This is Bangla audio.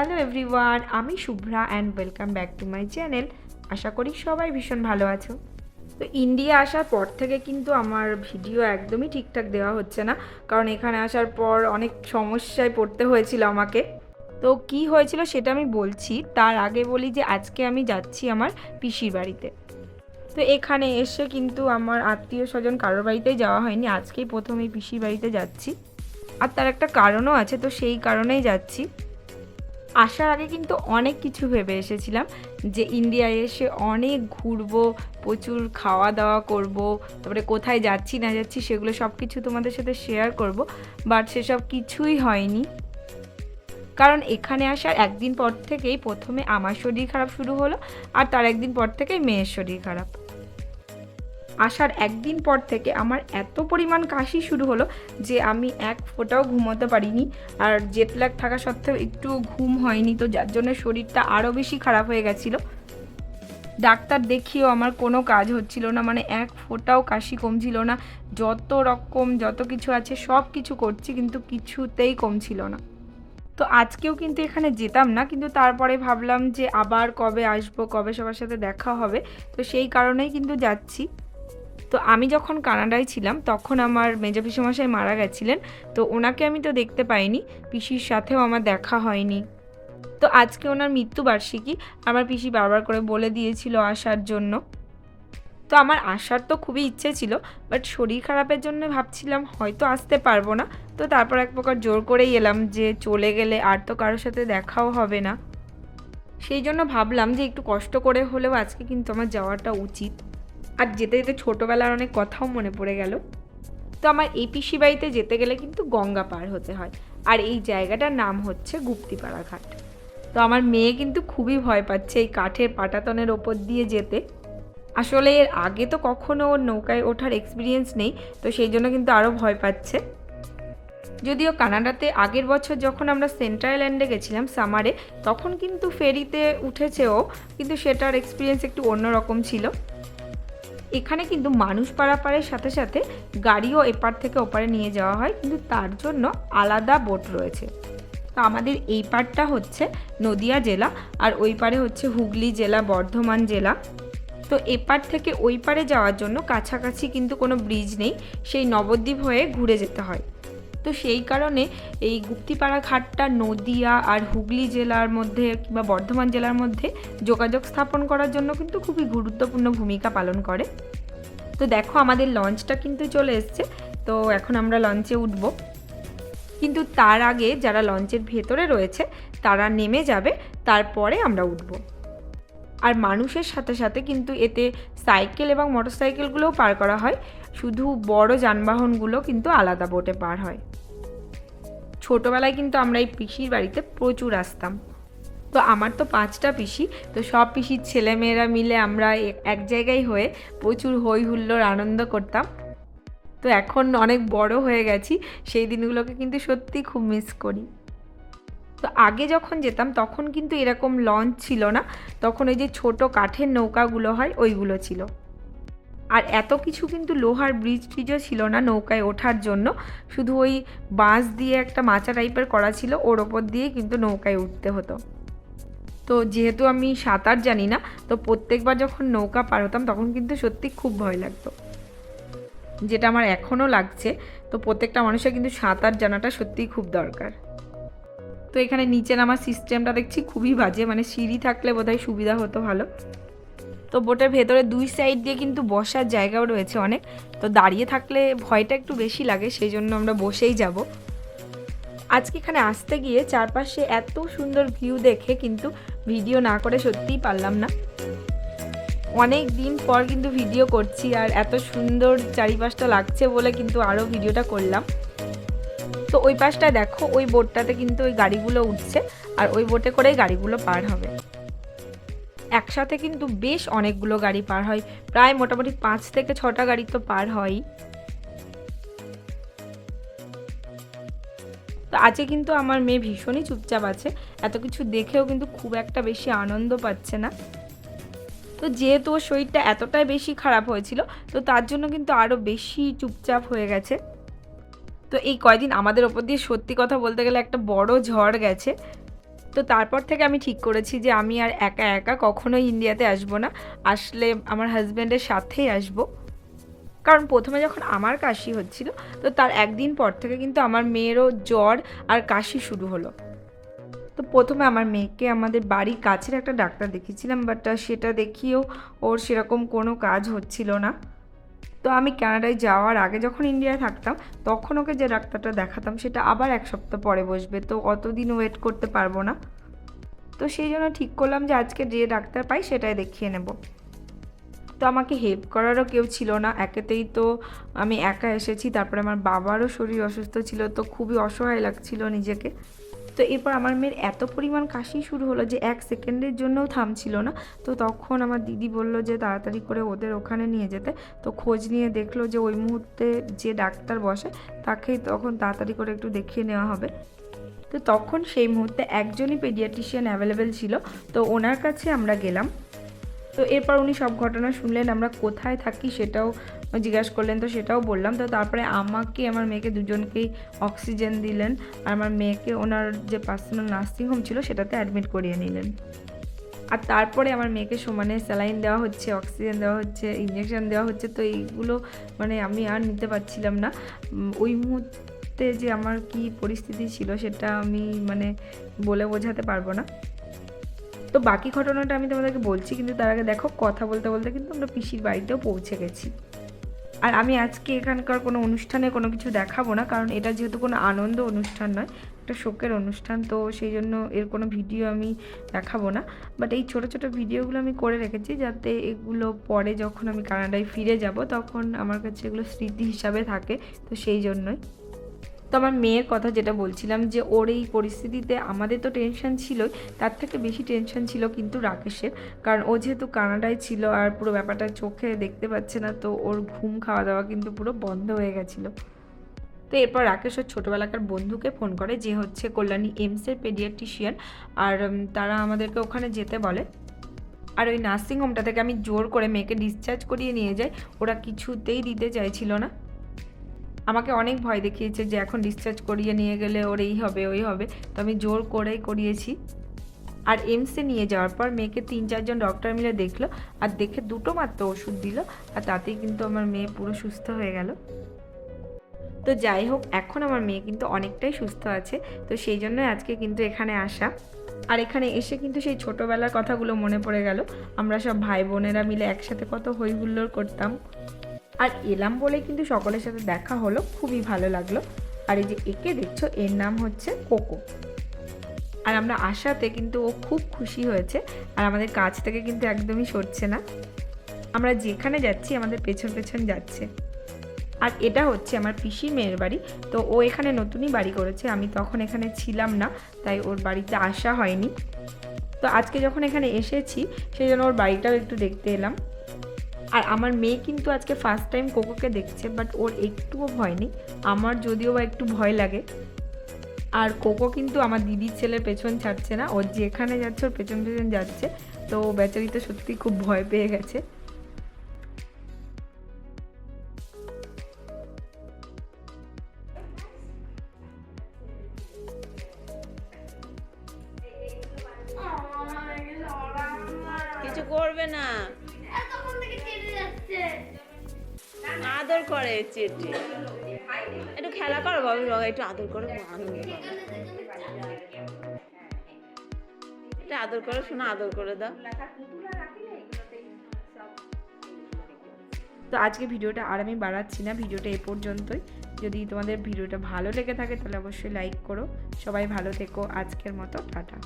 হ্যালো এভরিওয়ান আমি Shubhra and welcome back to my channel আশা করি সবাই ভীষণ ভালো আছো। তো ইন্ডিয়া আসার পর থেকে কিন্তু আমার ভিডিও একদমই ঠিকঠাক দেওয়া হচ্ছে না। কারণ এখানে আসার পর অনেক সমস্যায় পড়তে হয়েছিল আমাকে। তো কি হয়েছিল সেটা আমি বলছি। তার আগে বলি যে আজকে আমি যাচ্ছি আমার পিসির বাড়িতে। তো এখানে এসে কিন্তু আমার আত্মীয় স্বজন কারোর বাড়িতেই যাওয়া হয়নি। আজকেই প্রথম পিসির বাড়িতে যাচ্ছি। আর তার একটা কারণও আছে, তো সেই কারণেই যাচ্ছি। আসার আগে কিন্তু অনেক কিছু ভেবে এসেছিলাম যে ইন্ডিয়ায় এসে অনেক ঘুরবো, প্রচুর খাওয়া দাওয়া করব, তারপরে কোথায় যাচ্ছি, না যাচ্ছি, সেগুলো সব কিছু তোমাদের সাথে শেয়ার করব বাট সেসব কিছুই হয়নি। কারণ এখানে আসার একদিন পর থেকেই প্রথমে আমার শরীর খারাপ শুরু হলো, আর তার একদিন পর থেকেই মেয়ের শরীর খারাপ। আসার একদিন পর থেকে আমার এত পরিমাণ কাশি শুরু হলো যে আমি এক ফোঁটাও ঘুমোতে পারিনি। আর জেট ল্যাগ থাকা সত্ত্বেও একটু ঘুম হয়নি, তো যার জন্য শরীরটা আরও বেশি খারাপ হয়ে গেছিল। ডাক্তার দেখিয়েও আমার কোনো কাজ হচ্ছিল না মানে এক ফোঁটাও কাশি কমছিল না। যত রকম যত কিছু আছে সব কিছু করছি, কিন্তু কিছুতেই কমছিল না। তো আজকেও কিন্তু এখানে যেতাম না, কিন্তু তারপরে ভাবলাম যে আবার কবে আসব, কবে সবার সাথে দেখা হবে। তো সেই কারণেই কিন্তু যাচ্ছি। তো আমি যখন কানাডায় ছিলাম, তখন আমার মেজো পিসুমশাই মারা গেছিলেন। তো ওনাকে আমি তো দেখতে পাইনি, পিসির সাথেও আমার দেখা হয়নি। তো আজকে ওনার মৃত্যুবার্ষিকী, আমার পিসি বারবার করে বলে দিয়েছিল আসার জন্য। তো আমার আসার তো খুবই ইচ্ছে ছিল, বাট শরীর খারাপের জন্য ভাবছিলাম, হয়তো আসতে পারব না। তো তারপর এক প্রকার জোর করেই এলাম যে চলে গেলে আর তো কারোর সাথে দেখাও হবে না। সেই জন্য ভাবলাম যে একটু কষ্ট করে হলেও আজকে কিন্তু আমার যাওয়াটা উচিত। আর যেতে যেতে ছোটোবেলার অনেক কথাও মনে পড়ে গেল। তো আমার এই বাড়িতে যেতে গেলে কিন্তু গঙ্গা পার হতে হয়। আর এই জায়গাটার নাম হচ্ছে গুপ্তিপাড়া ঘাট তো আমার মেয়ে কিন্তু খুবই ভয় পাচ্ছে এই কাঠের পাটাতনের ওপর দিয়ে যেতে। আসলে এর আগে তো কখনো ওর নৌকায় ওঠার এক্সপিরিয়েন্স নেই, তো সেই জন্য কিন্তু আরও ভয় পাচ্ছে। যদিও কানাডাতে আগের বছর যখন আমরা সেন্ট্রাল ল্যান্ডে গেছিলাম সামারে তখন কিন্তু ফেরিতে উঠেছে ও, কিন্তু সেটার এক্সপিরিয়েন্স একটু অন্যরকম ছিল। এখানে কিন্তু মানুষ পারাপারের সাথে সাথে গাড়িও এপার থেকে ওপারে নিয়ে যাওয়া হয়, কিন্তু তার জন্য আলাদা বোট রয়েছে। তো আমাদের এই পারটা হচ্ছে নদিয়া জেলা, আর ওই পারে হচ্ছে হুগলি জেলা, বর্ধমান জেলা। তো এপার থেকে ওই পারে যাওয়ার জন্য কাছাকাছি কিন্তু কোনো ব্রিজ নেই, সেই নবদ্বীপ হয়ে ঘুরে যেতে হয়। তো সেই কারণে এই গুপ্তিপাড়া ঘাটটা নদিয়া আর হুগলি জেলার মধ্যে কিংবা বর্ধমান জেলার মধ্যে যোগাযোগ স্থাপন করার জন্য কিন্তু খুবই গুরুত্বপূর্ণ ভূমিকা পালন করে। তো দেখো আমাদের লঞ্চটা কিন্তু চলে এসছে, তো এখন আমরা লঞ্চে উঠব। কিন্তু তার আগে যারা লঞ্চের ভেতরে রয়েছে, তারা নেমে যাবে, তারপরে আমরা উঠব। আর মানুষের সাথে সাথে কিন্তু এতে সাইকেল এবং মোটরসাইকেলগুলোও পার করা হয়। শুধু বড় যানবাহনগুলো কিন্তু আলাদা বোটে পার হয়। ছোটোবেলায় কিন্তু আমরা এই পিসির বাড়িতে প্রচুর আসতাম। তো আমার তো পাঁচটা পিসি, তো সব পিসির ছেলেমেয়েরা মিলে আমরা এক জায়গায় হয়ে প্রচুর হই হুল্লোড় আনন্দ করতাম। তো এখন অনেক বড় হয়ে গেছি, সেই দিনগুলোকে কিন্তু সত্যি খুব মিস করি। তো আগে যখন যেতাম তখন কিন্তু এরকম লঞ্চ ছিল না। তখন ওই যে ছোট কাঠের নৌকাগুলো হয়, ওইগুলো ছিল। আর এত কিছু কিন্তু লোহার ব্রিজ ট্রিজও ছিল না নৌকায় ওঠার জন্য। শুধু ওই বাঁশ দিয়ে একটা মাচা টাইপের করা ছিল, ওর ওপর দিয়ে কিন্তু নৌকায় উঠতে হতো। তো যেহেতু আমি সাঁতার জানি না, তো প্রত্যেকবার যখন নৌকা পার হতাম তখন কিন্তু সত্যি খুব ভয় লাগতো। যেটা আমার এখনও লাগছে, তো প্রত্যেকটা মানুষের কিন্তু সাঁতার জানাটা সত্যিই খুব দরকার। এখানে নিচে নামার সিস্টেমটা দেখছি খুবই বাজে মানে সিঁড়ি থাকলে বোধহয় সুবিধা হতো ভালো। তো বোটের ভেতরে দুই সাইড দিয়ে কিন্তু বসার জায়গাও রয়েছে অনেক। তো দাঁড়িয়ে থাকলে ভয়টা একটু বেশি লাগে সেই জন্য আমরা বসেই যাব। আজকে এখানে আসতে গিয়ে চারপাশে এত সুন্দর ভিউ দেখে কিন্তু ভিডিও না করে সত্যিই পারলাম না। অনেক দিন পর কিন্তু ভিডিও করছি আর এত সুন্দর চারিপাশটা লাগছে বলে কিন্তু আরও ভিডিওটা করলাম। তো ওই পাশটায় দেখো, ওই বোটটাতে কিন্তু ওই গাড়িগুলো উঠছে আর ওই বোটে করেই গাড়িগুলো পার হবে। একসাথে কিন্তু বেশ অনেকগুলো গাড়ি পার হয়, প্রায় মোটামুটি পাঁচ থেকে ছটা গাড়ি তো পার হয়ই। তো আজকে কিন্তু আমার মেয়ে ভীষণই চুপচাপ আছে, এত কিছু দেখেও কিন্তু খুব একটা বেশি আনন্দ পাচ্ছে না। তো যেহেতু ওর শরীরটা এতটাই বেশি খারাপ হয়েছিল, তো তার জন্য কিন্তু আরও বেশি চুপচাপ হয়ে গেছে। তো এই কয়দিন আমাদের ওপর দিয়ে সত্যি কথা বলতে গেলে একটা বড় ঝড় গেছে। তো তারপর থেকে আমি ঠিক করেছি যে আমি আর একা একা কখনোই ইন্ডিয়াতে আসব না। আসলে আমার হাজব্যান্ডের সাথেই আসব। কারণ প্রথমে যখন আমার কাশি হচ্ছিল, তো তার একদিন পর থেকে কিন্তু আমার মেয়েরও জ্বর আর কাশি শুরু হলো। তো প্রথমে আমার মেয়েকে আমাদের বাড়ির কাছের একটা ডাক্তার দেখিয়েছিলাম বাট সেটা দেখিয়েও ওর সেরকম কোনো কাজ হচ্ছিল না। তো আমি কানাডায় যাওয়ার আগে যখন ইন্ডিয়ায় থাকতাম, তখন ওকে যে ডাক্তারটা দেখাতাম, সেটা আবার এক সপ্তাহ পরে বসবে। তো অতদিন ওয়েট করতে পারব না। তো সেই জন্য ঠিক করলাম যে আজকে যে ডাক্তার পাই, সেটাই দেখিয়ে নেব। তো আমাকে হেল্প করারও কেউ ছিল না। একেতেই তো আমি একা এসেছি। তারপরে আমার বাবারও শরীর অসুস্থ ছিল। তো খুবই অসহায় লাগছিল নিজেকে। তো এরপর আমার মেয়ের এত পরিমাণ কাশি শুরু হলো যে এক সেকেন্ডের জন্যও থামছিল না। তো তখন আমার দিদি বলল যে তাড়াতাড়ি করে ওদের ওখানে নিয়ে যেতে। তো খোঁজ নিয়ে দেখল যে ওই মুহূর্তে যে ডাক্তার বসে, তাকেই তখন তাড়াতাড়ি করে একটু দেখিয়ে নেওয়া হবে। তো তখন সেই মুহূর্তে একজনই পেডিয়াট্রিশিয়ান অ্যাভেলেবেল ছিল। তো ওনার কাছে আমরা গেলাম। তো এরপর উনি সব ঘটনা শুনলেন, আমরা কোথায় থাকি সেটাও জিজ্ঞাসা করলেন, তো সেটাও বললাম। তো তারপরে আমাকে, আমার মেয়েকে দুজনকেই অক্সিজেন দিলেন, আর আমার মেয়েকে ওনার যে পার্সোনাল নার্সিংহোম ছিল সেটাতে অ্যাডমিট করিয়ে নিলেন। আর তারপরে আমার মেয়েকে সমানে স্যালাইন দেওয়া হচ্ছে, অক্সিজেন দেওয়া হচ্ছে ইঞ্জেকশন দেওয়া হচ্ছে, তো এইগুলো মানে আমি আর নিতে পারছিলাম না। ওই মুহূর্তে যে আমার কি পরিস্থিতি ছিল সেটা আমি মানে বলে বোঝাতে পারব না। তো বাকি ঘটনাটা আমি তোমাদেরকে বলছি, কিন্তু তার আগে দেখো, কথা বলতে বলতে কিন্তু আমরা পিসির বাড়িতেও পৌঁছে গেছি। আর আমি আজকে এখানকার কোনো অনুষ্ঠানে কোনো কিছু দেখাবো না, কারণ এটা যেহেতু কোনো আনন্দ অনুষ্ঠান নয়, একটা শোকের অনুষ্ঠান, তো সেই জন্য এর কোনো ভিডিও আমি দেখাবো না। বাট এই ছোট ছোট ভিডিওগুলো আমি করে রেখেছি যাতে এগুলো পরে যখন আমি কানাডায় ফিরে যাব, তখন আমার কাছে এগুলো স্মৃতি হিসাবে থাকে, তো সেই জন্যই। তো আমার মেয়ের কথা যেটা বলছিলাম যে, ওর এই পরিস্থিতিতে আমাদের তো টেনশন ছিলই, তার থেকে বেশি টেনশন ছিল কিন্তু রাকেশের। কারণ ও যেহেতু কানাডায় ছিল আর পুরো ব্যাপারটা চোখে দেখতে পাচ্ছে না, তো ওর ঘুম খাওয়া দাওয়া কিন্তু পুরো বন্ধ হয়ে গেছিল। তো এরপর রাকেশ ওর ছোটোবেলাকার বন্ধুকে ফোন করে যে হচ্ছে কল্যাণী এমসের পেডিয়াট্রিশিয়ান আর তারা আমাদেরকে ওখানে যেতে বলে। আর ওই নার্সিংহোমটা থেকে আমি জোর করে মেয়েকে ডিসচার্জ করিয়ে নিয়ে যাই, ওরা কিছুতেই দিতে চাইছিল না। আমাকে অনেক ভয় দেখিয়েছে যে এখন ডিসচার্জ করিয়ে নিয়ে গেলে ওর এই হবে, ওই হবে। তো আমি জোর করেই করিয়েছি। আর এমসে নিয়ে যাওয়ার পর মেয়েকে তিন চারজন ডক্টর মিলে দেখল আর দেখে দুটো মাত্র ওষুধ দিল আর তাতেই কিন্তু আমার মেয়ে পুরো সুস্থ হয়ে গেল। তো যাই হোক, এখন আমার মেয়ে কিন্তু অনেকটাই সুস্থ আছে। তো সেই জন্যই আজকে কিন্তু এখানে আসা। আর এখানে এসে কিন্তু সেই ছোটোবেলার কথাগুলো মনে পড়ে গেল। আমরা সব ভাই বোনেরা মিলে একসাথে কত হই হুল্লোড় করতাম। আর এলাম বলে কিন্তু সকলের সাথে দেখা হলো, খুবই ভালো লাগল। আর এই যে একে দেখছ, এর নাম হচ্ছে কোকো। আর আমরা আসাতে কিন্তু ও খুব খুশি হয়েছে, আর আমাদের কাছ থেকে কিন্তু একদমই সরছে না। আমরা যেখানে যাচ্ছি, আমাদের পেছন পেছন যাচ্ছে। আর এটা হচ্ছে আমার পিসির মেয়ের বাড়ি, তো ও এখানে নতুনই বাড়ি করেছে, আমি তখন এখানে ছিলাম না, তাই ওর বাড়িতে আসা হয়নি। তো আজকে যখন এখানে এসেছি, সেই জন্য ওর বাড়িটাও একটু দেখতে এলাম। আর আমার মেয়ে কিন্তু আজকে ফার্স্ট টাইম কোকোকে দেখছে বাট ওর একটুও ভয় নেই। আমার যদিও বা একটু ভয় লাগে। আর কোকো কিন্তু আমার দিদির ছেলের পেছন ছাড়ছে না। ওর যেখানে যাচ্ছে, ওর পেছন পেছন যাচ্ছে। তো বেচারি তো সত্যি খুব ভয় পেয়ে গেছে। কিছু করবে না। আদর করে চেটে একটু খেলা করো, বাবু, বাবা, একটু আদর করো একটু আদর করো, শোনো, আদর করে দাও। তো আজকে ভিডিওটা আর আমি বাড়াচ্ছি না, ভিডিওটা এ পর্যন্তই। যদি তোমাদের ভিডিওটা ভালো লেগে থাকে, তাহলে অবশ্যই লাইক করো। সবাই ভালো থেকো, আজকের মতো, টাটা।